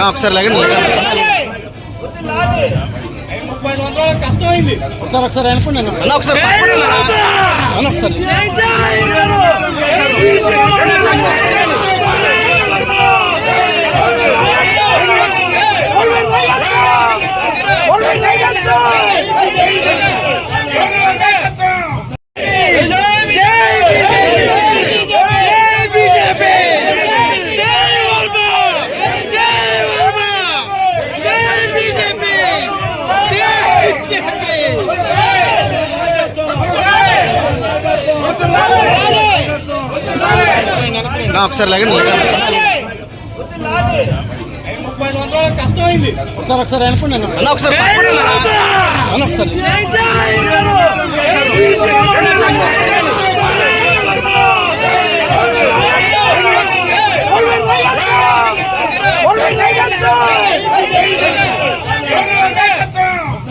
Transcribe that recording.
అన్న ఒకసారి లేకండి ఒకసారి ఒకసారి అనుకోండి అన్న. ఒకసారి. అన్న ఒకసారి ఒకసారి కష్టమైంది ఒకసారి ఒకసారి. అన్న ఒకసారి. ఒకసారి